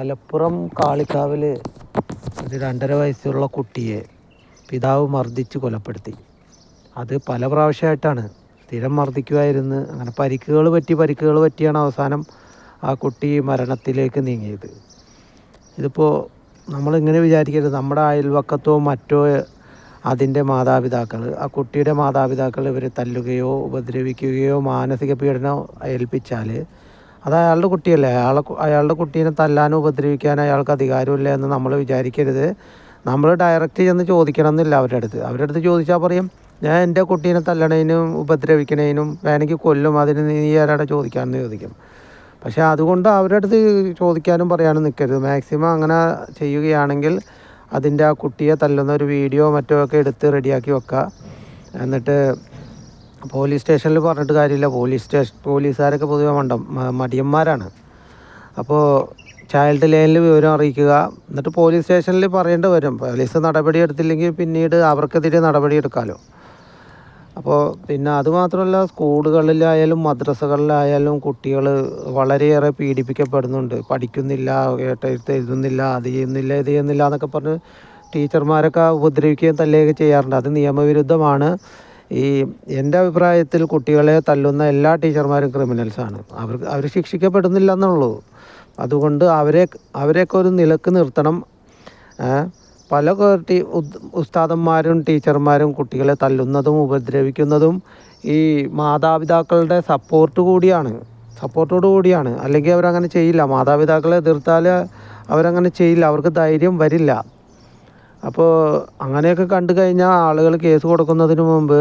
മലപ്പുറം കാളിക്കാവിൽ ഒരു രണ്ടര വയസ്സുള്ള കുട്ടിയെ പിതാവ് മർദ്ദിച്ച് കൊലപ്പെടുത്തി. അത് പല പ്രാവശ്യമായിട്ടാണ്. സ്ഥിരം മർദ്ദിക്കുമായിരുന്നു അങ്ങനെ പരിക്കുകൾ പറ്റി പരിക്കുകൾ പറ്റിയാണ് അവസാനം ആ കുട്ടി മരണത്തിലേക്ക് നീങ്ങിയത്. ഇതിപ്പോൾ നമ്മളിങ്ങനെ വിചാരിക്കരുത്. നമ്മുടെ അയൽവക്കത്തോ മറ്റോ അതിന്റെ മാതാപിതാക്കൾ ആ കുട്ടിയുടെ മാതാപിതാക്കൾ ഇവർ തല്ലുകയോ ഉപദ്രവിക്കുകയോ മാനസിക പീഡനം ഏൽപ്പിച്ചാൽ അത് അയാളുടെ കുട്ടിയല്ലേ? അയാളെ അയാളുടെ കുട്ടീനെ തല്ലാനും ഉപദ്രവിക്കാനോ അയാൾക്ക് അധികാരമില്ല എന്ന് നമ്മൾ വിചാരിക്കരുത്. നമ്മൾ ഡയറക്റ്റ് ചെന്ന് ചോദിക്കണം എന്നില്ല അവരുടെ അടുത്ത്. അവരുടെ അടുത്ത് ചോദിച്ചാൽ പറയും ഞാൻ എന്റെ കുട്ടീനെ തല്ലണേനും ഉപദ്രവിക്കണേനും വേണമെങ്കിൽ കൊല്ലും അതിന് നീ ആരാടെ ചോദിക്കാമെന്ന് ചോദിക്കും. പക്ഷേ അതുകൊണ്ട് അവരുടെ അടുത്ത് ചോദിക്കാനും പറയാനും നിൽക്കരുത്. മാക്സിമം അങ്ങനെ ചെയ്യുകയാണെങ്കിൽ അതിന്റെ ആ കുട്ടിയെ തല്ലുന്ന ഒരു വീഡിയോ മറ്റോ ഒക്കെ എടുത്ത് റെഡിയാക്കി വെക്കുക. എന്നിട്ട് പോലീസ് സ്റ്റേഷനിൽ പറഞ്ഞിട്ട് കാര്യമില്ല. പോലീസ് സ്റ്റേഷൻ പോലീസുകാരൊക്കെ പൊതുവെ മണ്ട മടിയന്മാരാണ്. അപ്പോൾ ചൈൽഡ് ലൈനിൽ വിവരം അറിയിക്കുക. എന്നിട്ട് പോലീസ് സ്റ്റേഷനിൽ പറയേണ്ടി വരും. പോലീസ് നടപടി എടുത്തില്ലെങ്കിൽ പിന്നീട് അവർക്കെതിരെ നടപടി എടുക്കാമല്ലോ അപ്പോൾ പിന്നെ അതുമാത്രമല്ല സ്കൂളുകളിലായാലും മദ്രസകളിലായാലും കുട്ടികൾ വളരെയേറെ പീഡിപ്പിക്കപ്പെടുന്നുണ്ട്. പഠിക്കുന്നില്ല കേട്ടെഴുത്ത് എഴുതുന്നില്ല അത് ചെയ്യുന്നില്ല ഇത് ചെയ്യുന്നില്ല എന്നൊക്കെ പറഞ്ഞ് ടീച്ചർമാരൊക്കെ ഉപദ്രവിക്കുകയും തല്ലുകയൊക്കെ ചെയ്യാറുണ്ട്. അത് നിയമവിരുദ്ധമാണ്. ഈ എന്റെ അഭിപ്രായത്തിൽ കുട്ടികളെ തല്ലുന്ന എല്ലാ ടീച്ചർമാരും ക്രിമിനൽസാണ്. അവർക്ക് അവർ ശിക്ഷിക്കപ്പെടുന്നില്ല എന്നുള്ളൂ അതുകൊണ്ട് അവരെ അവരെയൊക്കെ ഒരു നിലയ്ക്ക് നിർത്തണം. പല ടീ ഉസ്താദന്മാരും ടീച്ചർമാരും കുട്ടികളെ തല്ലുന്നതും ഉപദ്രവിക്കുന്നതും ഈ മാതാപിതാക്കളുടെ സപ്പോർട്ട് കൂടിയാണ്. സപ്പോർട്ടോട് കൂടിയാണ്. അല്ലെങ്കിൽ അവരങ്ങനെ ചെയ്യില്ല. മാതാപിതാക്കളെ എതിർത്താൽ അവരങ്ങനെ ചെയ്യില്ല. അവർക്ക് ധൈര്യം വരില്ല. അപ്പോൾ അങ്ങനെയൊക്കെ കണ്ടു കഴിഞ്ഞാൽ ആളുകൾ കേസ് കൊടുക്കുന്നതിന് മുമ്പ്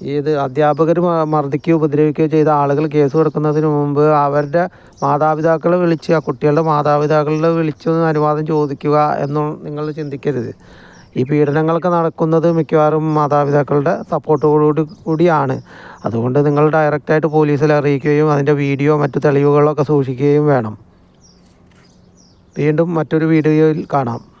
ഇത് അധ്യാപകർ മർദ്ദിക്കുകയോ ഉപദ്രവിക്കുകയോ ചെയ്ത ആളുകൾ കേസ് കൊടുക്കുന്നതിന് മുമ്പ് അവരുടെ മാതാപിതാക്കളെ വിളിച്ച് ആ കുട്ടികളുടെ മാതാപിതാക്കളെ വിളിച്ചൊന്ന് അനുവാദം ചോദിക്കുക എന്ന് നിങ്ങൾ ചിന്തിക്കരുത്. ഈ പീഡനങ്ങളൊക്കെ നടക്കുന്നത് മിക്കവാറും മാതാപിതാക്കളുടെ സപ്പോർട്ടോടുകൂടി കൂടിയാണ്. അതുകൊണ്ട് നിങ്ങൾ ഡയറക്റ്റായിട്ട് പോലീസിൽ അറിയിക്കുകയും അതിന്റെ വീഡിയോ മറ്റു തെളിവുകളൊക്കെ സൂക്ഷിക്കുകയും വേണം. വീണ്ടും മറ്റൊരു വീഡിയോയിൽ കാണാം.